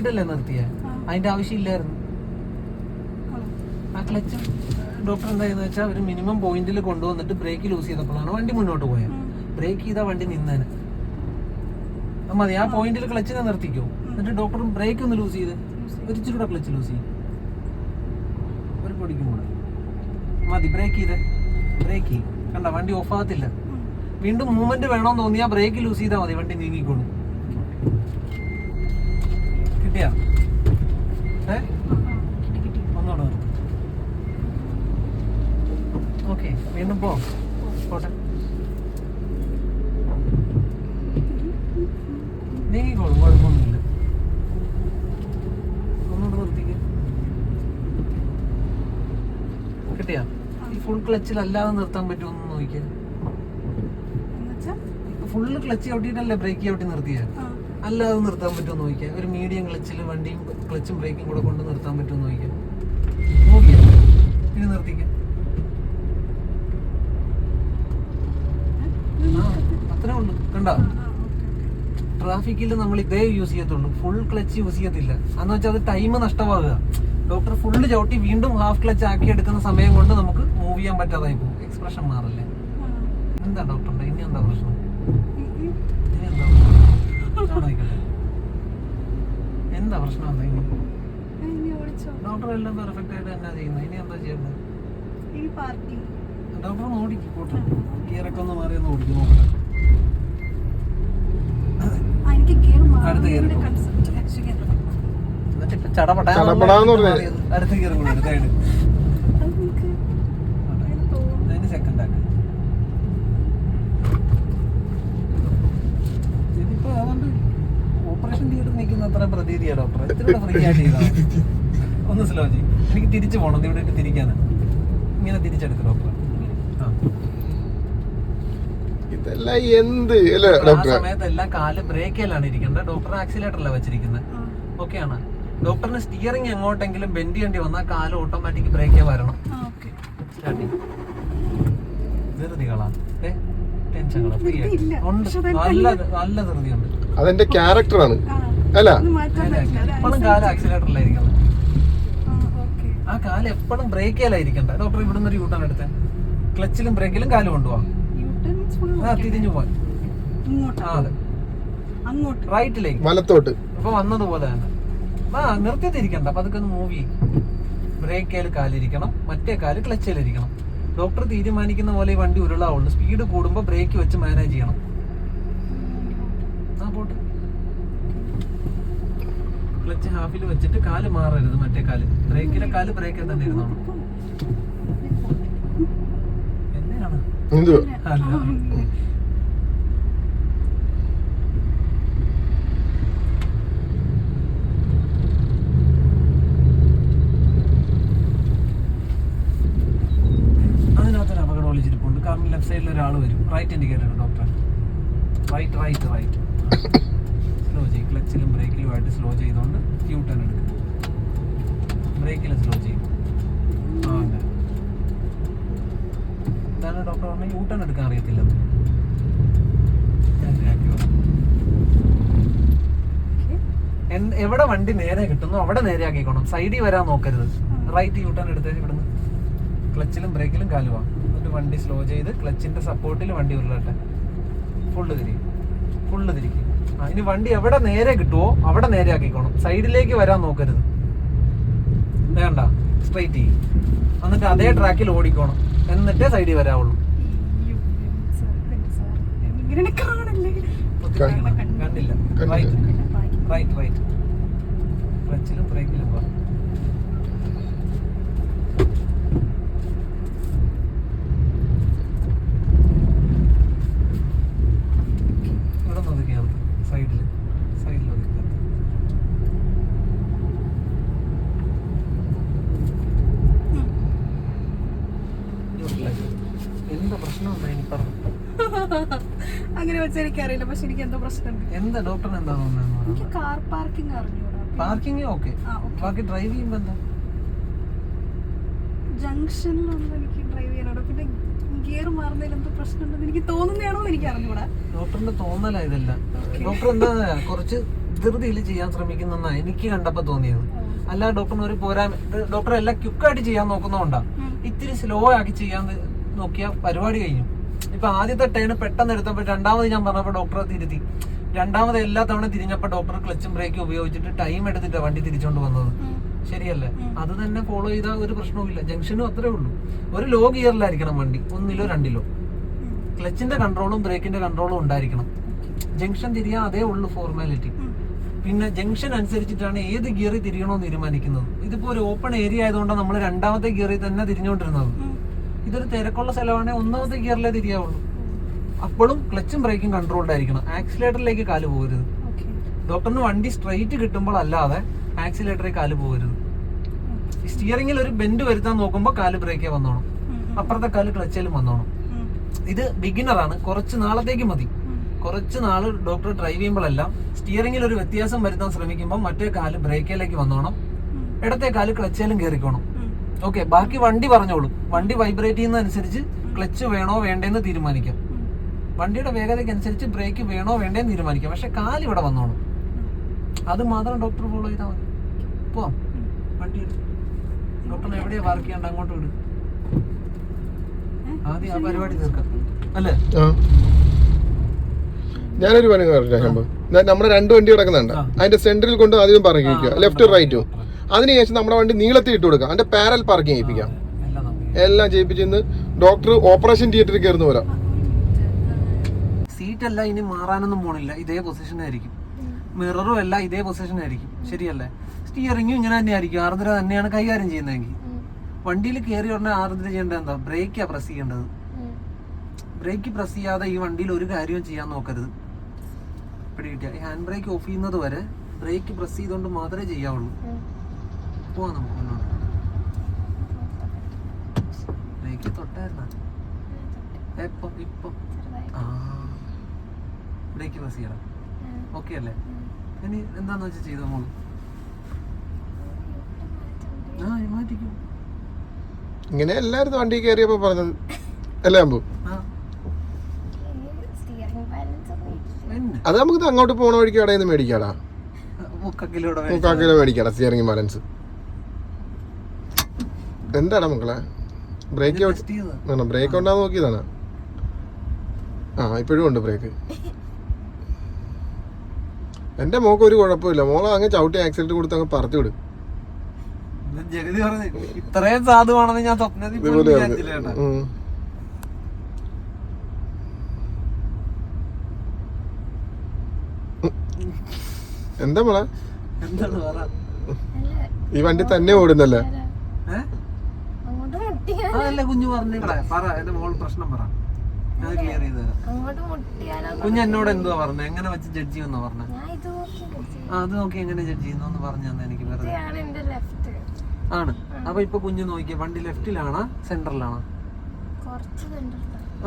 ഇതല്ലേ നിർത്തിയ? അതിന്റെ ആവശ്യമില്ലായിരുന്നു? ആ ക്ലച്ച് ഡോക്ടർ എന്തായെന്ന് വെച്ചാൽ ഒരു മിനിമം പോയിന്റിൽ കൊണ്ടുവന്നിട്ട് ബ്രേക്ക് ലൂസ് ചെയ്തപ്പോഴാണ് വണ്ടി മുന്നോട്ട് പോയത് ബ്രേക്ക് ചെയ്താ വണ്ടി നിന്നേനെ. മതി ആ പോയിന്റിൽ ക്ലച്ചിനെ നിർത്തിക്കോ. എന്നിട്ട് ഡോക്ടർ ബ്രേക്ക് ഒന്ന് ലൂസ് ചെയ്ത് ഒരു ഇച്ചിരി കൂടെ ക്ലച്ച് ലൂസ് ചെയ്യും. ഒരു പൊടിക്കും കൂടെ. മതി ബ്രേക്ക് ചെയ്ത്. ബ്രേക്ക് ചെയ്യും. കണ്ട വണ്ടി ഓഫ് ആകത്തില്ല. വീണ്ടും മൂവ്മെന്റ് വേണമെന്ന് തോന്നിയാൽ ബ്രേക്ക് ലൂസ് ചെയ്താൽ മതി വണ്ടി നീങ്ങിക്കോളും. കിട്ടിയാ? ഏ? നിർത്ത് ഓക്കെ വീണ്ടും പോ. പോട്ടെ. നീങ്ങിക്കോളും കുഴപ്പമൊന്നുമില്ല. ഒന്നുകൂടെ നിർത്തിക്ക്. കിട്ടിയാ? ഈ ഫുൾ ക്ലച്ചിൽ അല്ലാതെ നിർത്താൻ പറ്റുമെന്ന് നോക്കിയാ? ഫുള്ള് ക്ലച്ച് ചവിട്ടിയിട്ടല്ലേ ബ്രേക്ക് ചവിട്ടി നിർത്തിയത് ആ. അല്ലാതെ നിർത്താൻ പറ്റുമോ നോക്കിയാൽ ഒരു മീഡിയം ക്ലച്ചിൽ വണ്ടിയും ക്ലച്ചും ബ്രേക്കും കൂടെ കൊണ്ട് നിർത്താൻ പറ്റുമോ നോക്കിയാൽ നോക്കിയാ. ഇനി നിർത്തിക്കാം. അത്രേ ഉള്ളൂ. കണ്ടോ. ട്രാഫിക്കിൽ നമ്മൾ ഇതേ യൂസ് ചെയ്യത്തുള്ളൂ. ഫുൾ ക്ലച്ച് യൂസ് ചെയ്യത്തില്ല. അന്ന് വെച്ചാൽ അത് ടൈം നഷ്ടമാകുക. ഡോക്ടർ ഫുള്ള് ചവിട്ടി വീണ്ടും ഹാഫ് ക്ലച്ച് ആക്കി എടുക്കുന്ന സമയം കൊണ്ട് നമുക്ക് മൂവ് ചെയ്യാൻ പറ്റാതായി പോകും. എക്സ്പ്രഷൻ മാറില്ലേ. എന്താ ഡോക്ടറിന്റെ ഇനി എന്താ പ്രശ്നം ഈ- ഈ- ഇനി എന്താ പ്രശ്നം അവിടെ നിൽക്കട്ടെ. എന്താ പ്രശ്നം എന്താ ഇനി? ഓടിച്ചോ. ഡോക്ടർ എല്ലാം പെർഫെക്റ്റ് ആയിട്ട് എന്നാ ചെയ്യുന്നത്. ഇനി എന്താ ചെയ്യേണ്ടത്. ഡോക്ടർ ഒന്ന് ഓടിക്കും കൂട്ടം ഗിയറൊക്കെ ഒന്ന് മാറി ഒന്ന് ഓടിക്കും നോക്കട്ടെ. അടുത്ത അറിയാം. എന്നിട്ട് ചടപടാ ചടപടാന്ന് പറഞ്ഞേ. അടുത്ത കീറും കൂടെ എടുത്ത് സൈഡ് അത് നിനക്ക് അങ്ങനെ തോന്നുന്നു. അതിന് സെക്കൻഡ് ആക്ക് ഇതിപ്പോ അതുകൊണ്ട് ഓപ്പറേഷൻ തിയേറ്റർ നിൽക്കുന്ന അത്ര പ്രതീതിയാ ഡോക്ടർ എത്ര ഫ്രീ ആയിട്ട് ചെയ്താൽ ഒന്ന് സ്ലോ ചെയ്യും. എനിക്ക് തിരിച്ചു പോകണം ഇവിടെ ഇട്ട് തിരിക്കാന് ഇങ്ങനെ തിരിച്ചെടുക്ക് ഡോക്ടർ ഇതെല്ലാം എന്ത്? അല്ലേ ഡോക്ടർ സമയത്തെല്ലാം സമയത്ത് കാൽ ബ്രേക്കിലാണ് ഇരിക്കേണ്ടത്. ഡോക്ടർ ആക്സിലേറ്ററല്ല വെച്ചിരിക്കുന്നത്. ഓക്കെയാണ്? ഡോക്ടറിന് സ്റ്റിയറിംഗ് എങ്ങോട്ടെങ്കിലും ബെൻഡ് ചെയ്യേണ്ടി വന്നാൽ കാൽ ഓട്ടോമാറ്റിക് ബ്രേക്ക് വരണം. ആ, okay. സ്റ്റാർട്ടിങ് ധൃതികളാ ഏ ഫ്രീ ധൃതി ആയിട്ട് ഇല്ല. ഉണ്ട്. പക്ഷെ നല്ല നല്ല ധൃതിയുണ്ട്. അതെന്റെ ക്യാരക്ടറാണ് അല്ല. എപ്പോഴും കാൽ ആക്സിലേറ്ററിലായിരിക്കണം ആ, കാൽ എപ്പോഴും ബ്രേക്കിലായിരിക്കണ്ട ഡോക്ടർ ഇവിടുന്ന് ഒരു യൂട്ടേൺ എടുത്തേ. ക്ലച്ചിലും ബ്രേക്കിലും കാൽ കൊണ്ടുപോവാം. ആ തിരിഞ്ഞു പോവാൻ. ആ അതെ. റൈറ്റിലേക്ക് വലത്തോട്ട്. ഇപ്പൊ വന്നതുപോലെ തന്നെ. ആ നിർത്തി തിരിക്കണ്ട അപ്പൊ അതൊക്കെ ഒന്ന് മൂവ് ചെയ്യും. ബ്രേക്കേൽ കാലിരിക്കണം. മറ്റേ കാൽ ക്ലച്ചിലിരിക്കണം. ഡോക്ടർ തീരുമാനിക്കുന്ന പോലെ ഈ വണ്ടി ഉരുളാവുള്ളൂ. സ്പീഡ് കൂടുമ്പോൾ ബ്രേക്ക് വെച്ച് മാനേജ് ചെയ്യണം. ആ പോട്ടെ. ക്ലച്ച് ഹാഫിൽ വെച്ചിട്ട് കാൽ മാറരുത് മറ്റേ കാൽ. ബ്രേക്കിലെ കാൽ ബ്രേക്ക് തന്നെ എന്നെയാണ് അല്ല. അതിനകത്തൊരു അപകടം ഒളിച്ചിരിപ്പുണ്ട്. കാരണം ലെഫ്റ്റ് സൈഡിൽ ഒരാൾ വരും. Right indicator doctor right right right ക്ലച്ചിലും ബ്രേക്കിലുമായിട്ട് സ്ലോ ചെയ്തുകൊണ്ട് യൂ ടേൺ എടുക്കും. ബ്രേക്കിൽ സ്ലോ ചെയ്യും. ആ എന്താണ് ഡോക്ടർ പറഞ്ഞാൽ യൂ ടേൺ എടുക്കാൻ അറിയത്തില്ല. എവിടെ വണ്ടി നേരെ കിട്ടുന്നു അവിടെ നേരെ ആക്കിക്കോണം. സൈഡിൽ വരാൻ നോക്കരുത്. റൈറ്റ് യൂ ടേൺ എടുത്ത് ഇവിടുന്ന് ക്ലച്ചിലും ബ്രേക്കിലും കാലുവാ. എന്നിട്ട് വണ്ടി സ്ലോ ചെയ്ത് ക്ലച്ചിന്റെ സപ്പോർട്ടിൽ വണ്ടി ഉരുളട്ടെ. ഫുള്ള് തിരിക്കും ഫുള്ള് തിരിക്കും. ഇനി വണ്ടി എവിടെ നേരെ കിട്ടുമോ അവിടെ നേരെ ആക്കിക്കോണം. സൈഡിലേക്ക് വരാൻ നോക്കരുത്. വേണ്ട സ്ട്രൈറ്റ് ചെയ്യും. എന്നിട്ട് അതേ ട്രാക്കിൽ ഓടിക്കോണം. എന്നിട്ടേ സൈഡിൽ വരാവുള്ളൂ. കണ്ടില്ല. റൈറ്റ് റൈറ്റ് റൈറ്റ് ക്ലച്ചിലും ബ്രേക്കിലും പോവാം ഇവിടെ നിന്ന് ഒതുക്കിയാൽ മതി സൈഡിൽ സൈഡിൽ ഒതുക്കിയാൽ മതി. ഇങ്ങോട്ടിലേക്ക്. എന്താ പ്രശ്നം എന്താ ഇനി പറഞ്ഞു അങ്ങനെ വെച്ചാൽ എനിക്കറിയില്ല പക്ഷെ എനിക്ക് എന്തോ പ്രശ്നമുണ്ട്. എന്താ ഡോക്ടറിന് എന്താ തോന്നുന്നത് എനിക്ക് കാർ പാർക്കിംഗ് അറിഞ്ഞൂടാ. പാർക്കിംഗ് ഓക്കെ ബാക്കി ഡ്രൈവ് ചെയ്യുമ്പോ എന്താ? ജംഗ്ഷനിലൊന്നും എനിക്ക് ഡ്രൈവ് ചെയ്യാനോട്. പിന്നെ ഗിയർ മാറുന്നതിൽ എന്തോ പ്രശ്നമുണ്ടെന്ന് എനിക്ക് തോന്നുന്നതാണോ എനിക്ക് അറിഞ്ഞൂടാ. ഡോക്ടറിന്റെ തോന്നലാ ഇതല്ല. ഡോക്ടർ എന്താ കുറച്ച് ധൃതിയിൽ ചെയ്യാൻ ശ്രമിക്കുന്ന എനിക്ക് കണ്ടപ്പോ തോന്നിയത്. അല്ല ഡോക്ടറിന് ഒരു പോരാ ഡോക്ടർ എല്ലാം ക്യുക്കായിട്ട് ചെയ്യാൻ നോക്കുന്നതുകൊണ്ടാ. ഇത്തിരി സ്ലോ ആക്കി ചെയ്യാൻ നോക്കിയ പരിപാടി കഴിഞ്ഞു. ഇപ്പൊ ആദ്യത്തെ ടേൺ പെട്ടെന്ന് എടുത്തപ്പോൾ രണ്ടാമത് ഞാൻ പറഞ്ഞപ്പോ ഡോക്ടറെ തിരുത്തി. രണ്ടാമത് എല്ലാ തവണ തിരിഞ്ഞപ്പോ ഡോക്ടർ ക്ലച്ചും ബ്രേക്കും ഉപയോഗിച്ചിട്ട് ടൈം എടുത്തിട്ടാ വണ്ടി തിരിച്ചോണ്ട് വന്നത്. ശരിയല്ലേ? അത് തന്നെ ഫോളോ ചെയ്താൽ ഒരു പ്രശ്നവുമില്ല ജംഗ്ഷനും അത്രേ ഉള്ളൂ. ഒരു ലോ ഗിയറിലായിരിക്കണം വണ്ടി. ഒന്നിലോ രണ്ടിലോ. ക്ലച്ചിന്റെ കൺട്രോളും ബ്രേക്കിന്റെ കൺട്രോളും ഉണ്ടായിരിക്കണം. ജംഗ്ഷൻ തിരിയാൻ അതേ ഉള്ളൂ ഫോർമാലിറ്റി പിന്നെ ജംഗ്ഷൻ അനുസരിച്ചിട്ടാണ് ഏത് ഗിയറിൽ തിരിയണമെന്ന് തീരുമാനിക്കുന്നത്. ഇതിപ്പോ ഒരു ഓപ്പൺ ഏരിയ ആയതുകൊണ്ടാണ് നമ്മൾ രണ്ടാമത്തെ ഗിയറിൽ തന്നെ തിരിഞ്ഞുകൊണ്ടിരുന്നത് ഇതൊരു തിരക്കുള്ള സ്ഥലമാണെങ്കിൽ ഒന്നാമത്തെ ഗിയറിലേ തിരിയാവുള്ളൂ. അപ്പോഴും ക്ലച്ചും ബ്രേക്കും കൺട്രോൾഡ് ആയിരിക്കണം. ആക്സിലേറ്ററിലേക്ക് കാൽ പോകരുത്. ഡോക്ടറിന് വണ്ടി സ്ട്രൈറ്റ് കിട്ടുമ്പോൾ അല്ലാതെ ആക്സിലേറ്ററിൽ കാൽ പോകരുത്. സ്റ്റിയറിംഗിൽ ഒരു ബെൻഡ് വരുത്താൻ നോക്കുമ്പോൾ കാൽ ബ്രേക്കേ വന്നോണം. അപ്പുറത്തെ കാൽ ക്ലച്ചിലും വന്നോണം. ഇത് ബിഗിനറാണ് കുറച്ച് നാളത്തേക്ക് മതി. കുറച്ച് നാൾ ഡോക്ടർ ഡ്രൈവ് ചെയ്യുമ്പോഴെല്ലാം സ്റ്റിയറിംഗിൽ ഒരു വ്യത്യാസം വരുത്താൻ ശ്രമിക്കുമ്പോൾ മറ്റേ കാൽ ബ്രേക്കിലേക്ക് വന്നോണം. ഇടത്തെ കാൽ ക്ലച്ചേലും കയറിക്കോണം ഓക്കെ ബാക്കി വണ്ടി പറഞ്ഞോളൂ. വണ്ടി വൈബ്രേറ്റ് ചെയ്യുന്നതനുസരിച്ച് ക്ലച്ച് വേണോ വേണ്ടേന്ന് തീരുമാനിക്കാം. വണ്ടിയുടെ വേഗതയ്ക്ക് അനുസരിച്ച് ബ്രേക്ക് വേണോ വേണ്ടേന്ന് തീരുമാനിക്കാം. പക്ഷെ കാൽ ഇവിടെ വന്നോണം. അത് മാത്രം ഡോക്ടർ ഫോളോ ചെയ്താൽ മതി. പോവാം. വണ്ടി ഡോക്ടർ ഡോക്ടറിനെ എവിടെയാ വർക്ക് ചെയ്യണ്ട? അങ്ങോട്ട് വിട്. ആദ്യം ആ പരിപാടി തീർക്കാം. അല്ലേ? ഞാനൊരു പണി പറഞ്ഞു നമ്മുടെ രണ്ട് വണ്ടി കിടക്കുന്നുണ്ട്. അതിന്റെ സെന്ററിൽ കൊണ്ട് ആദ്യം പറഞ്ഞു ലെഫ്റ്റ് റൈറ്റും അതിനുശേഷം നമ്മുടെ വണ്ടി നീളത്തിൽ ഇട്ട് കൊടുക്കുക അതിന്റെ പാരൽ പാർക്കിംഗ് ചെയ്യിപ്പിക്കാം എല്ലാം ചെയ്യിപ്പിച്ചിന്ന് ഡോക്ടർ ഓപ്പറേഷൻ തിയേറ്ററിൽ കയറുന്ന പോലെ. സീറ്റ് അല്ല ഇനി മാറാനൊന്നും പോണില്ല. ഇതേ പൊസിഷൻ ആയിരിക്കും. മിററും അല്ല ഇതേ പൊസിഷൻ ആയിരിക്കും. ശരിയല്ലേ? സ്റ്റിയറിംഗും ഇങ്ങനെ തന്നെ ആയിരിക്കും ആർദ്ര തന്നെയാണ് കൈകാര്യം ചെയ്യുന്നതെങ്കിൽ. വണ്ടിയിൽ കയറി ഉടനെ ആർദ്ര ചെയ്യേണ്ടത് എന്താ? ബ്രേക്കാ പ്രസ് ചെയ്യേണ്ടത്. ബ്രേക്ക് പ്രസ് ചെയ്യാതെ ഈ വണ്ടിയിൽ ഒരു കാര്യവും ചെയ്യാൻ നോക്കരുത്. പിടി കിട്ടിയ ഹാൻഡ് ബ്രേക്ക് ഓഫ് ചെയ്യുന്നത് വരെ ബ്രേക്ക് പ്രസ് ചെയ്തുകൊണ്ട് മാത്രമേ ചെയ്യാവുള്ളൂ. പോവാം നമുക്ക് മുന്നോട്ട് ബ്രേക്ക് തൊട്ടായിരുന്ന എപ്പോ ഇപ്പൊ ആ. ബ്രേക്ക് പ്രസ് ചെയ്യണം. ഓക്കെ അല്ലേ? ഇനി എന്താന്ന് വെച്ചാൽ ചെയ്തോ മോൾ? ആ മാറ്റിക്കും. ഇങ്ങനെ എല്ലാരും വണ്ടി കയറിയപ്പോ പറഞ്ഞത് അല്ലേ അമ്പു? അത് നമുക്ക് അങ്ങോട്ട് പോണ വഴിക്ക് കടയിൽ നിന്ന് മേടിക്കാടാ മുക്കക്കിലൂടെ മുക്കാക്കിലോ മേടിക്കാടാ സ്റ്റിയറിംഗ് ബാലൻസ് എന്താടാ മക്കളെ? ബ്രേക്ക് ഔട്ട് ചെയ്തതാ. ബ്രേക്ക് ഉണ്ടാന്ന് നോക്കിയതാണ്? ആ. ഇപ്പോഴും ഉണ്ട് ബ്രേക്ക് എന്റെ മോക്ക് ഒരു കുഴപ്പമില്ല. മോളെ അങ്ങ് ചവിട്ടി ആക്സിഡന്റ് കൊടുത്ത് അങ്ങ് പറത്തി വിടും. ഇത്രയും സാധുവാണെന്ന് ഞാൻ സ്വപ്നത്തിൽ. എന്താ മോളെ? എന്താണ് ഈ വണ്ടി തന്നെ ഓടുന്നല്ലേ? അതല്ല കുഞ്ഞു പറഞ്ഞു? പറ എന്റെ മോൾ പ്രശ്നം പറ. അത് ക്ലിയർ ചെയ്ത് കുഞ്ഞ് എന്നോട് എന്തുവാ പറഞ്ഞത് എങ്ങനെ വെച്ച് ജഡ്ജ് ചെയ്യുന്ന പറഞ്ഞു? അത് നോക്കി എങ്ങനെ ജഡ്ജ് ചെയ്യുന്നു പറഞ്ഞു എനിക്ക് വെറുതെ. ആണ്. അപ്പൊ ഇപ്പൊ കുഞ്ഞു നോക്കിയ വണ്ടി ലെഫ്റ്റിലാണോ സെന്ററിലാണോ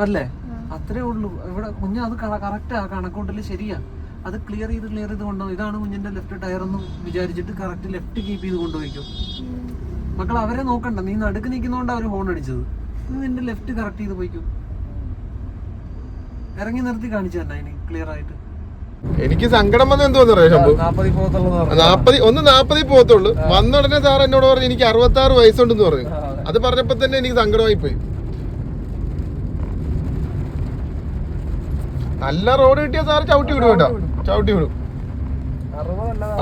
അല്ലേ? അത്രേ ഉള്ളൂ. ഇവിടെ കുഞ്ഞു അത് കറക്റ്റ് ആ കണക്കൂട്ടിൽ ശരിയാ. അത് ക്ലിയർ ചെയ്ത് ക്ലിയർ ചെയ്ത് കൊണ്ടുപോകും ഇതാണ് കുഞ്ഞിന്റെ ലെഫ്റ്റ് ടയർ എന്ന് വിചാരിച്ചിട്ട് കറക്റ്റ് ലെഫ്റ്റ് കീപ്പ് ചെയ്ത് കൊണ്ടുപോയിക്കും. മക്കൾ അവരെ നോക്കണ്ട. നീ നടുക്ക് നിൽക്കുന്നോണ്ട് അവർ ഹോൺ അടിച്ചത്. നീ നിന്റെ ലെഫ്റ്റ് കറക്റ്റ് ചെയ്ത് പോയിക്കും. ഇറങ്ങി നിർത്തി കാണിച്ചു തന്നെ അതിന് ക്ലിയർ ആയിട്ട്. എനിക്ക് സങ്കടം വന്ന എന്തോന്നറിയാം നാപ്പതി ഒന്ന് നാപ്പതി പോകത്തുള്ളൂ. വന്ന ഉടനെ സാർ എന്നോട് പറഞ്ഞു എനിക്ക് അറുപത്തി ആറ് വയസ്സുണ്ടെന്ന് പറഞ്ഞു. അത്. പറഞ്ഞപ്പോ തന്നെ എനിക്ക് സങ്കടമായി പോയി. നല്ല റോഡ് കിട്ടിയ സാർ ചവിട്ടി വിടും കേട്ടോ. ചവിട്ടി വിടും.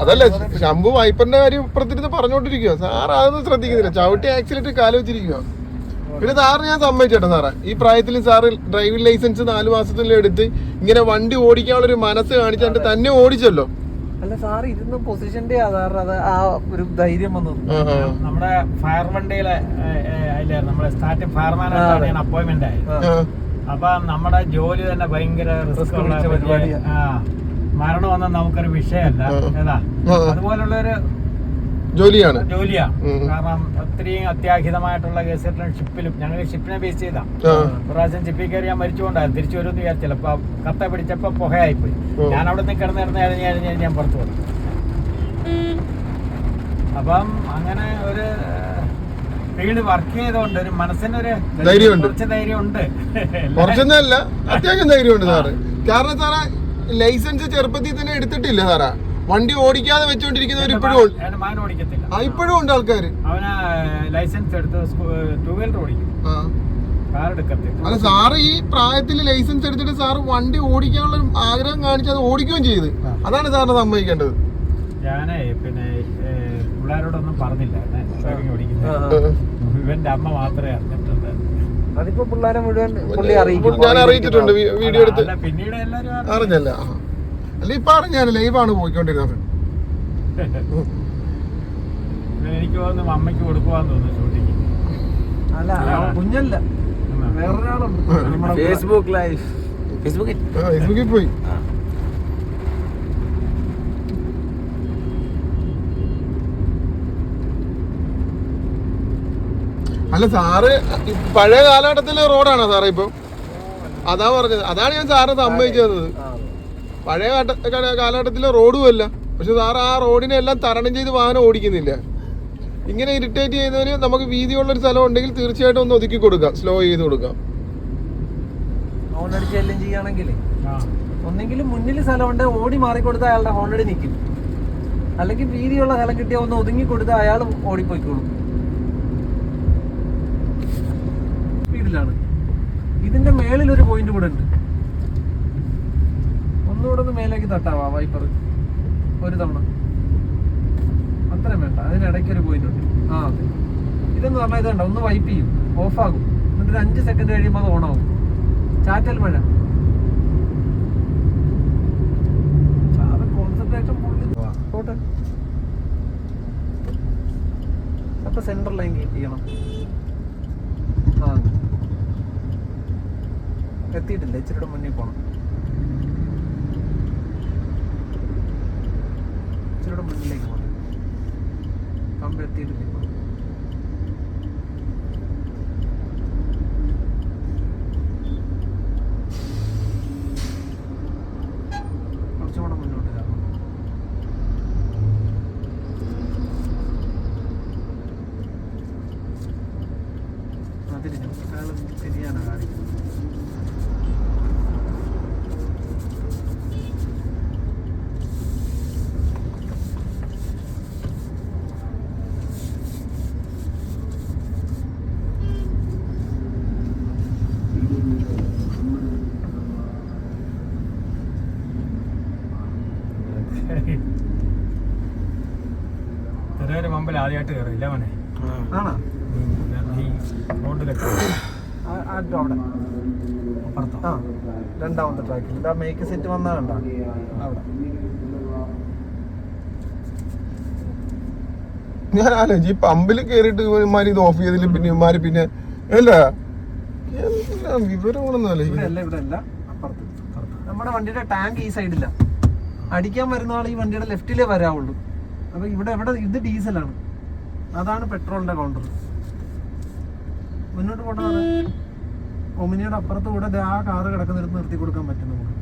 അതല്ല ശംഭു വൈപ്പറിന്റെ കാര്യം ഇപ്പുറത്തിരുന്ന് പറഞ്ഞോണ്ടിരിക്കുക സാർ അതൊന്നും ശ്രദ്ധിക്കുന്നില്ല. ചവിട്ടി ആക്സിലേറ്റ് കാൽ വെച്ചിരിക്കുക പിന്നെ സാറിന് ഞാൻ സമ്മതിച്ചേട്ടോ സാറേ. ഈ പ്രായത്തിൽ സാറ് ഡ്രൈവിംഗ് ലൈസൻസ് നാല് മാസത്തിൽ എടുത്ത് ഇങ്ങനെ വണ്ടി ഓടിക്കാനുള്ള ഒരു മനസ്സ് കാണിച്ചാണ്ട് തന്നെ ഓടിച്ചല്ലോ. അല്ല സാർ ഇരുന്ന പൊസിഷന്റെ ആ ഒരു ധൈര്യം വന്നത്. നമ്മുടെ ഫയർ വണ്ടിയിലെ നമ്മുടെ സ്റ്റാർട്ടിംഗ് ഫയർമാനായിട്ടാണ് ഞാൻ അപ്പോയിന്റ്മെന്റ് ആയത്. ആ. അപ്പൊ നമ്മുടെ ജോലി തന്നെ ഭയങ്കര റിസ്ക് ഉള്ള പിടിച്ച വലിയ- പരിപാടിയാ. ആ മരണം ഒന്നും നമുക്കൊരു വിഷയമല്ല. ഏതാ. അതുപോലുള്ള ഒരു ജോലിയാണ്. ജോലിയാണ് കാരണം ഒത്തിരിയും അത്യാഹിതമായിട്ടുള്ള കേസുകളിലും ഷിപ്പിലും ഞങ്ങൾ ഷിപ്പിനെ ബേസ് ചെയ്താ. പ്രാവശ്യം ഷിപ്പിൽ കയറി ഞാൻ മരിച്ചുകൊണ്ടായിരുന്നു. തിരിച്ചു വരും വിചാരിച്ചില്ല. അപ്പൊ കത്ത പിടിച്ചപ്പോ പുകയായിപ്പോയി. ഞാൻ അവിടെ നിന്ന് കിടന്ന് കിടന്ന് കഴിഞ്ഞ് കഴിഞ്ഞ് ഞാൻ പുറത്തു വന്നു അപ്പം അങ്ങനെ ഒരു ഫീൽഡ് വർക്ക് ചെയ്തോണ്ട് ഒരു മനസ്സിനൊരു ധൈര്യമുണ്ട്. കുറച്ച് ധൈര്യമുണ്ട്. കുറച്ചൊന്നല്ല അത്യാവശ്യം ധൈര്യമുണ്ട് സാറ്. കാരണം സാറേ ലൈസൻസ് ചെറുപ്പത്തിൽ തന്നെ എടുത്തിട്ടില്ല സാറാ. വണ്ടി ഓടിക്കാതെ വെച്ചോണ്ടിരിക്കുന്നവർ ഇപ്പോഴും ആ ഇപ്പോഴും ഉണ്ട് ആൾക്കാർ ലൈസൻസ് എടുത്ത് ടൂ വീലർ ഓടിക്കും. ആ. കാർ എടുക്കത്തില്ല. അല്ല സാറ് ഈ പ്രായത്തിൽ ലൈസൻസ് എടുത്തിട്ട് സാർ വണ്ടി ഓടിക്കാനുള്ള ആഗ്രഹം കാണിച്ച് അത് ഓടിക്കുകയും ചെയ്ത്. അതാണ് സാറിന് സമ്മതിക്കേണ്ടത്. ഞാനേ പിന്നെ പിള്ളേരോടൊന്നും പറഞ്ഞില്ല. ഡ്രൈവിംഗ് ഓടിക്കുന്നത്. ഇവന്റെ അമ്മ മാത്രമേ അറിഞ്ഞിട്ടുണ്ട് അതിപ്പോ പിള്ളേരെ മുഴുവൻ പുള്ളി അറിയിക്കും. ഞാൻ അറിയിച്ചിട്ടുണ്ട്. വീഡിയോ എടുത്ത്. പിന്നീട് അറിഞ്ഞല്ല. അല്ല ഇപ്പൊ അറിഞ്ഞാൽ ലൈവാണ് പോയിക്കൊണ്ടിരുന്നത് എനിക്ക് തോന്നുന്നു അമ്മയ്ക്ക് കൊടുക്കുവാന്ന് തോന്നുന്നു ഷൂട്ടിങ് അല്ല അവൻ കുഞ്ഞല്ല. വേറൊരാളുണ്ട്. നമ്മുടെ ഫേസ്ബുക്ക് ലൈവ് ഫേസ്ബുക്കിൽ ആ ഫേസ്ബുക്കിൽ പോയി. അല്ല സാറ് പഴയ കാലഘട്ടത്തിലെ റോഡാണോ സാറേ ഇപ്പൊ? അതാ പറഞ്ഞത്. അതാണ് ഞാൻ സാറിന് സമ്മതിച്ചത്. പഴയ കാലഘട്ടത്തിലെ റോഡും അല്ല. പക്ഷെ സാറ് ആ റോഡിനെ എല്ലാം തരണം ചെയ്ത് വാഹനം ഓടിക്കുന്നില്ല. ഇങ്ങനെ ഇറിറ്റേറ്റ് ചെയ്യുന്നവര് നമുക്ക് വീതിയുള്ള ഒരു സ്ഥലം ഉണ്ടെങ്കിൽ തീർച്ചയായിട്ടും ഒന്ന് ഒതുക്കി കൊടുക്കാം. സ്ലോ ചെയ്ത് കൊടുക്കാം. ഒന്നെങ്കിലും മുന്നിൽ സ്ഥലമുണ്ട് ഓടി മാറിക്കൊടുത്ത അയാളുടെ ഹോണടി നിൽക്കും. അല്ലെങ്കിൽ വീതിയുള്ള സ്ഥലം കിട്ടിയാൽ ഒന്ന് ഒതുങ്ങി കൊടുത്താൽ അയാൾ ഓടിപ്പോയിക്കോളും. സ്പീഡിലാണ് ഇതിന്റെ മേളിൽ ഒരു പോയിന്റ് കൂടെ ഉണ്ട്. ഒന്നുകൂടെ ഒന്ന് മേലേക്ക് തട്ടാവാ വൈപ്പർ ഒരു തവണ. അത്രയും വേണ്ട. അതിനിടയ്ക്ക് ഒരു പോയിന്റ് ഉണ്ട്. ആ അതെ. ഇതെന്ന് പറഞ്ഞാൽ ഇതുണ്ട് ഒന്ന് വൈപ്പ് ചെയ്യും. ഓഫ് ആകും. എന്നിട്ട് ഒരു അഞ്ച് സെക്കൻഡ് കഴിയുമ്പോൾ അത് ഓണാവും ചാറ്റൽ മഴ. കോൺസെൻട്രേഷൻ അപ്പൊ സെന്റർ ലൈൻ ക്ലിക്ക് ചെയ്യണം ആ എത്തിയിട്ടില്ല. ഇച്ചിരിയുടെ മുന്നിൽ പോകണം ഇച്ചിരിയുടെ മുന്നിലേക്ക് പോണം. കമ്പ് എത്തിയിട്ടില്ല ഇപ്പൊ. കുറച്ചും മുന്നോട്ട് കാണിക്കുന്നത് കയറിയില്ല മോനെ. ആണോ? ഈ റോഡിലൊക്കെ. ആ- ആ അവിടെ. അപ്പുറത്തോ? ആ രണ്ടാമത്തെ ട്രാക്കിൽ. ഇതാ മേക്ക് സെറ്റ് വന്നാ കണ്ട? അവിടെ. ഞാൻ ആലോചിച്ചു ഈ പമ്പിൽ കയറിയിട്ട് ഇവന്മാര് ഇത് ഓഫ് ചെയ്തില്ല പിന്നെ ഇവന്മാര് പിന്നെ അല്ല അപ്പുറത്ത്. നമ്മുടെ വണ്ടിയുടെ ടാങ്ക് ഈ സൈഡില്ല അടിക്കാൻ വരുന്ന ആൾ ഈ വണ്ടിയുടെ ലെഫ്റ്റിലേ വരാവുള്ളൂ. അപ്പൊ ഇവിടെ ഇവിടെ ഇത് ഡീസലാണ്. അതാണ് പെട്രോളിന്റെ കൗണ്ടർ മുന്നോട്ട് പോട്ടെ. ഒമിനിയുടെ അപ്പുറത്ത് കൂടെ ആ കാറ് കിടക്കുന്നിടത്ത് നിർത്തി കൊടുക്കാൻ പറ്റും നമുക്ക്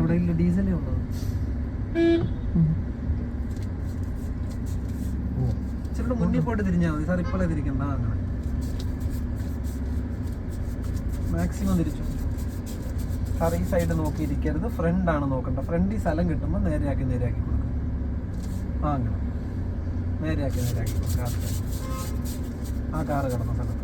ഇവിടെ ഇല്ല ഡീസലേ ഉള്ളത് ഇച്ചിരി മുന്നിൽ പോയിട്ട് തിരിഞ്ഞാൽ മതി. സാർ ഇപ്പോഴേ തിരിക്കണ്ട അങ്ങനെ. മാക്സിമം തിരിച്ചു. സാർ ഈ സൈഡ് നോക്കിയിരിക്കരുത്. ഫ്രണ്ട് ആണ് നോക്കണ്ട. ഫ്രണ്ട് ഈ സ്ഥലം കിട്ടുമ്പോൾ നേരെയാക്കി നേരെയാക്കി. ആ നേരെയാക്കി നേരെയാക്കി. കൊടുക്കുക ആ കാറ് കിടന്ന സ്ഥലത്ത്.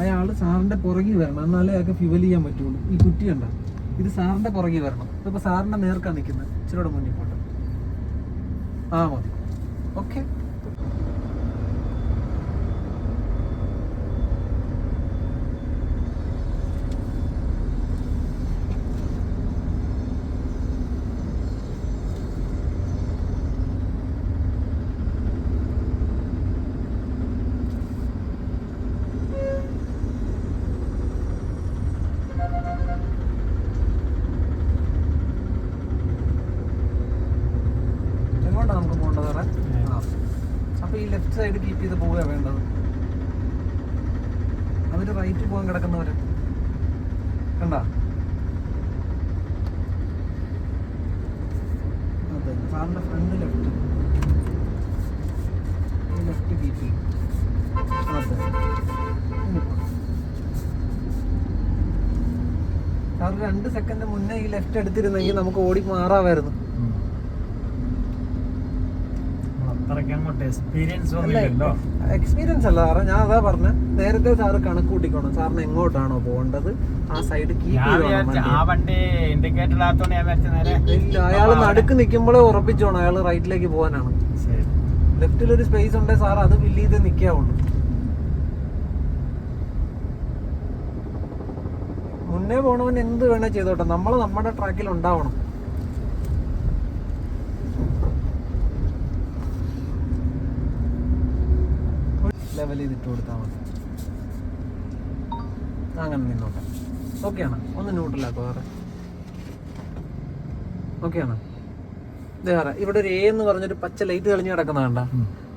അയാൾ സാറിന്റെ പുറകിൽ വരണം. എന്നാലേ അയാൾക്ക് ഫ്യുവൽ ചെയ്യാൻ പറ്റുള്ളൂ. ഈ കുട്ടി കണ്ട. ഇത് സാറിന്റെ പുറകിൽ വരണം. ഇതിപ്പോ സാറിന്റെ നേർക്കാണ് നിൽക്കുന്നത് ഇച്ചിരി മുന്നിൽ പോട്ടെ. ആ മതി. ഓക്കെ എങ്ങോട്ടാ നമുക്ക് പോകേണ്ടത് സാറേ ആ അപ്പൊ ഈ ലെഫ്റ്റ് സൈഡ് കീപ്പ് ചെയ്ത് പോവുക വേണ്ടത്. അവർ റൈറ്റ് പോകാൻ കിടക്കുന്നവർ കണ്ട? അതെ സാറിന്റെ ഫ്രണ്ട് ലെഫ്റ്റ് ലെഫ്റ്റിൽ അതെ. സാർ രണ്ട് സെക്കൻഡ് മുന്നേ ഈ ലെഫ്റ്റ് എടുത്തിരുന്നെങ്കിൽ നമുക്ക് ഓടി മാറാമായിരുന്നു. അത്രയ്ക്ക് അങ്ങോട്ട് എക്സ്പീരിയൻസ് ഒന്നുമില്ലല്ലോ എക്സ്പീരിയൻസ് അല്ല സാറേ ഞാൻ അതാ പറഞ്ഞ നേരത്തെ സാറ് കണക്ക് കൂട്ടിക്കോണം. സാറിന് എങ്ങോട്ടാണോ പോകേണ്ടത്? ആ സൈഡ് കീപ്പ് ഇല്ല അയാൾ നടുക്ക് നിൽക്കുമ്പോഴേ ഉറപ്പിച്ചോണം അയാൾ റൈറ്റിലേക്ക് പോകാനാണ്. ലെഫ്റ്റിൽ ഒരു സ്പേസ് ഉണ്ടെങ്കിൽ സാർ അത് ഫില്ല് ചെയ്ത് നിൽക്കാവുള്ളൂ മുന്നേ പോണവൻ എന്ത് വേണേ ചെയ്തോട്ടെ. നമ്മൾ നമ്മുടെ ട്രാക്കിൽ ഉണ്ടാവണം. ലെവൽ ചെയ്തിട്ട് കൊടുത്താൽ മതി. അങ്ങനെ നിന്നോട്ടെ. ഓക്കെ ആണ്? ഒന്ന് ന്യൂട്രലാക്കോ വേറെ. ഓക്കെ ആണ്? വേറെ. ഇവിടെ ഒരു എ എന്ന് പറഞ്ഞൊരു പച്ച ലൈറ്റ് തെളിഞ്ഞ് കിടക്കുന്ന കണ്ട.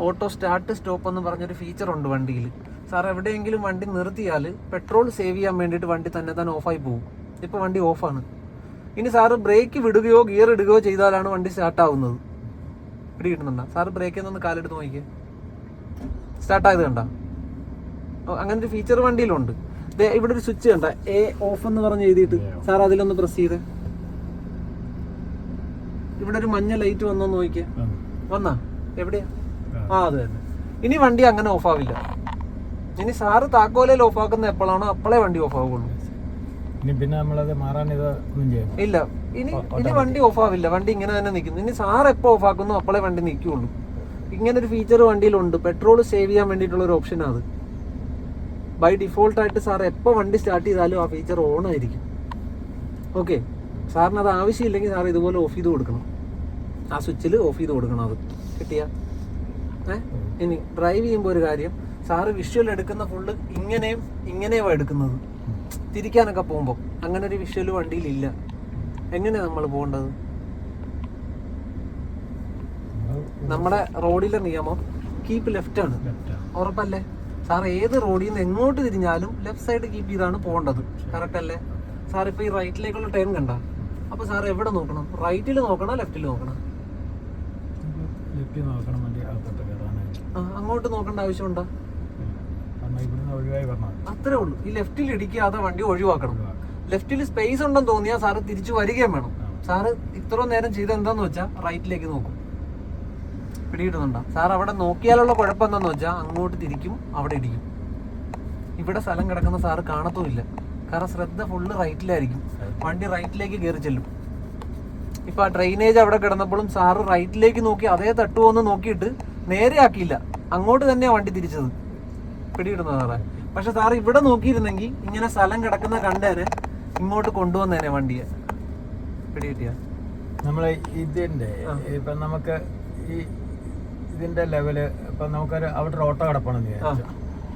ഓട്ടോ സ്റ്റാർട്ട് സ്റ്റോപ്പ് എന്ന് പറഞ്ഞൊരു ഫീച്ചർ ഉണ്ട് വണ്ടിയിൽ. സാർ എവിടെയെങ്കിലും വണ്ടി നിർത്തിയാൽ പെട്രോൾ സേവ് ചെയ്യാൻ വേണ്ടിയിട്ട് വണ്ടി തന്നെ തന്നെ ഓഫായി പോകും. ഇപ്പോൾ വണ്ടി ഓഫാണ് ഇനി സാറ് ബ്രേക്ക് വിടുകയോ ഗിയർ ഇടുകയോ ചെയ്താലാണ് വണ്ടി സ്റ്റാർട്ടാവുന്നത് പിടി കിട്ടുന്നുണ്ടോ? സാറ് ബ്രേക്കിൽ നിന്ന് കാലെടുത്ത് നോക്കിയേ സ്റ്റാർട്ട് ആയത് കണ്ട? അങ്ങനെ ഒരു ഫീച്ചർ വണ്ടിയിലുണ്ട്. ഇവിടെ ഒരു സ്വിച്ച് കണ്ട? എ ഓഫ് എന്ന് പറഞ്ഞ് എഴുതിയിട്ട്. സാർ അതിലൊന്ന് പ്രസ് ചെയ്ത്. ഇവിടെ ഒരു മഞ്ഞ ലൈറ്റ് വന്നോ നോക്കിയേ. വന്നാ. എവിടെയാ? ആ. അത് തന്നെ. ഇനി വണ്ടി അങ്ങനെ ഓഫ് ആവില്ല. ഇനി സാറ് താക്കോലയിൽ ഓഫ് ആക്കുന്ന എപ്പോഴാണോ അപ്പോഴേ വണ്ടി ഓഫ് ആവുള്ളൂ. ഇനി പിന്നെ നമ്മളത് മാറാൻ ഇത് ഇല്ല. ഇനി ഇനി വണ്ടി ഓഫ് ആവില്ല. വണ്ടി ഇങ്ങനെ തന്നെ നിൽക്കുന്നു. ഇനി സാർ എപ്പോ ഓഫ് ആക്കുന്നു അപ്പോഴേ വണ്ടി നിൽക്കുള്ളൂ. ഇങ്ങനെ ഒരു ഫീച്ചർ വണ്ടിയിലുണ്ട്. പെട്രോൾ സേവ് ചെയ്യാൻ വേണ്ടിയിട്ടുള്ള ഒരു ഓപ്ഷനാണ് ബൈ ഡിഫോൾട്ട് ആയിട്ട് സാർ എപ്പോൾ വണ്ടി സ്റ്റാർട്ട് ചെയ്താലും ആ ഫീച്ചർ ഓൺ ആയിരിക്കും. ഓക്കെ സാറിന് അത് ആവശ്യമില്ലെങ്കിൽ സാർ ഇതുപോലെ ഓഫ് ചെയ്ത് കൊടുക്കണം. ആ സ്വിച്ചിൽ ഓഫ് ചെയ്ത് കൊടുക്കണം അത്. കിട്ടിയ? ഇനി ഡ്രൈവ് ചെയ്യുമ്പോൾ ഒരു കാര്യം. സാറ് വിഷ്വൽ എടുക്കുന്ന ഫുള്ള് ഇങ്ങനെയും ഇങ്ങനെയുമാണ് എടുക്കുന്നത്. തിരിക്കാനൊക്കെ പോകുമ്പോൾ അങ്ങനെ ഒരു വിഷ്വൽ വണ്ടിയിലില്ല എങ്ങനെയാണ് നമ്മൾ പോകേണ്ടത്? നമ്മുടെ റോഡിലെ നിയമം കീപ്പ് ലെഫ്റ്റ് ആണ്. ഉറപ്പല്ലേ? സാർ ഏത് റോഡിൽ നിന്ന് എങ്ങോട്ട് തിരിഞ്ഞാലും ലെഫ്റ്റ് സൈഡ് കീപ്പ് ചെയ്താണ് പോകേണ്ടത്. കറക്റ്റ് അല്ലേ? സാർ ഇപ്പൊ ഈ റൈറ്റിലേക്കുള്ള ടേൺ കണ്ട? അപ്പോൾ സാർ എവിടെ നോക്കണം? റൈറ്റിൽ നോക്കണോ ലെഫ്റ്റിൽ നോക്കണം? അങ്ങോട്ട് നോക്കേണ്ട ആവശ്യമുണ്ടോ? അത്രേ ഉള്ളൂ. ഈ ലെഫ്റ്റിൽ ഇടിക്കാതെ വണ്ടി ഒഴിവാക്കണം. ലെഫ്റ്റിൽ സ്പേസ് ഉണ്ടെന്ന് തോന്നിയാൽ സാറ് തിരിച്ചു വരികയും വേണം. സാറ് ഇത്ര നേരം ചെയ്ത് എന്താന്ന് വെച്ചാൽ റൈറ്റിലേക്ക് നോക്കും. പിടികിട്ടുന്നുണ്ടോ? സാർ അവിടെ നോക്കിയാലുള്ള കുഴപ്പം എന്താണെന്ന് വെച്ചാൽ അങ്ങോട്ട് തിരിക്കും അവിടെ ഇടിക്കും. ഇവിടെ സ്ഥലം കിടക്കുന്ന സാറ് കാണത്തുമില്ല. കാരണം ശ്രദ്ധ ഫുള്ള് റൈറ്റിലായിരിക്കും വണ്ടി റൈറ്റിലേക്ക് കയറി ചെല്ലും. ഇപ്പൊ ആ ഡ്രെയിനേജ് അവിടെ കിടന്നപ്പോഴും സാറ് റൈറ്റിലേക്ക് നോക്കി അതേ തട്ടുമോന്ന് നോക്കിയിട്ട് നേരെ ആക്കിയില്ല. അങ്ങോട്ട് തന്നെയാണ് വണ്ടി തിരിച്ചത്. പിടികിടുന്നത് സാറേ? പക്ഷെ സാർ ഇവിടെ നോക്കിയിരുന്നെങ്കിൽ ഇങ്ങനെ സ്ഥലം കിടക്കുന്ന കണ്ടേനെ ഇങ്ങോട്ട് കൊണ്ടുവന്നേനെ വണ്ടിയെ. പിടികിട്ടിയ? നമ്മളെ ഇതിന്റെ ഇപ്പൊ നമുക്ക് ഈ ഇതിന്റെ ലെവൽ ഇപ്പൊ നമുക്കൊരു അവിടെ ഒരു ഓട്ടോ കിടപ്പണെന്ന് വിചാരിച്ചു.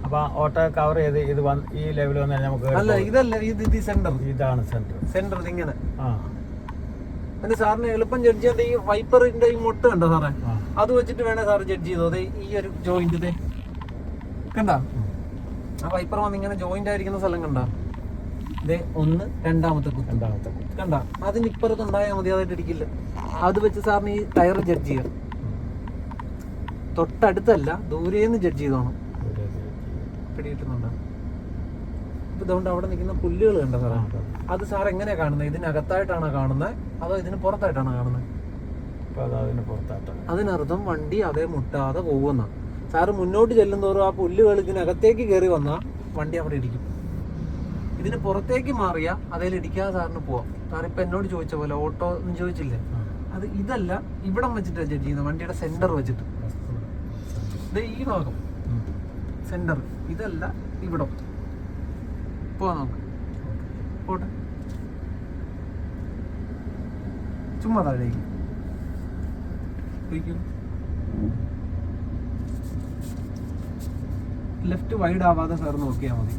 അപ്പൊ ഓട്ടോ കവർ ചെയ്ത് ഇത് വന്ന് ഈ ലെവൽ വന്നാൽ നമുക്ക് അല്ല ഇതല്ല ഇത് ഇത് സെന്റർ ഇതാണ് സെന്റർ സെന്റർ ഇങ്ങനെ. ആ. സാറിന് എളുപ്പം ജഡ്ജ് ചെയ്യാൻ ഈ വൈപ്പറിന്റെ ഈ മുട്ട കണ്ടോ സാറേ? അത് വെച്ചിട്ട് വേണേ സാറ് ജഡ്ജ് ചെയ്തോ? അതെ ഈ ഒരു ജോയിന്റ് കണ്ട? ആ വൈപ്പർ വന്ന് ഇങ്ങനെ ജോയിന്റ് ആയിരിക്കുന്ന സ്ഥലം കണ്ട? ദേ ഒന്ന് രണ്ടാമത്തെ കുത്ത്. രണ്ടാമത്തെ കണ്ട? അതിന് ഇപ്പുറത്ത് ഉണ്ടായാൽ മതി അതായിട്ട് ഇരിക്കില്ല അത് വെച്ച് സാറിന് ഈ ടയർ ജഡ്ജ് ചെയ്യാം. തൊട്ടടുത്തല്ല ദൂരെന്ന് ജഡ്ജ് ചെയ്തോണം. പിടികിട്ടുന്നുണ്ടോ? ഇപ്പൊ ഇതുകൊണ്ട് അവിടെ നിൽക്കുന്ന പുല്ലുകൾ കണ്ട സാറേ? അത് സാർ എങ്ങനെയാ കാണുന്നത്? ഇതിനകത്തായിട്ടാണോ കാണുന്നത്? അതോ ഇതിന് പുറത്തായിട്ടാണോ കാണുന്നത്? അതിനർത്ഥം വണ്ടി അതേ മുട്ടാതെ പോകുന്ന. സാറ് മുന്നോട്ട് ചെല്ലുന്തോറും ആ പുല്ലുകൾ ഇതിനകത്തേക്ക് കയറി വന്നാൽ വണ്ടി അവിടെ ഇടിക്കും. ഇതിന് പുറത്തേക്ക് മാറിയ അതേ ഇടിക്കാതെ സാറിന് പോവാം. ഇപ്പൊ എന്നോട് ചോദിച്ച പോലെ ഓട്ടോ ഒന്നും ചോദിച്ചില്ലേ? അത് ഇതല്ല ഇവിടം വെച്ചിട്ടാണ് ജഡ്ജ് ചെയ്യുന്നത് വണ്ടിയുടെ സെന്റർ വെച്ചിട്ട്. ഈ ഭാഗം. സെന്റർ ഇതല്ല ഇവിടെ. പോവാ നോക്ക് പോട്ടെ. ചുമ്മാ താഴേക്ക്. ലെഫ്റ്റ് വൈഡ് ആവാതെ സാർ നോക്കിയാൽ മതി.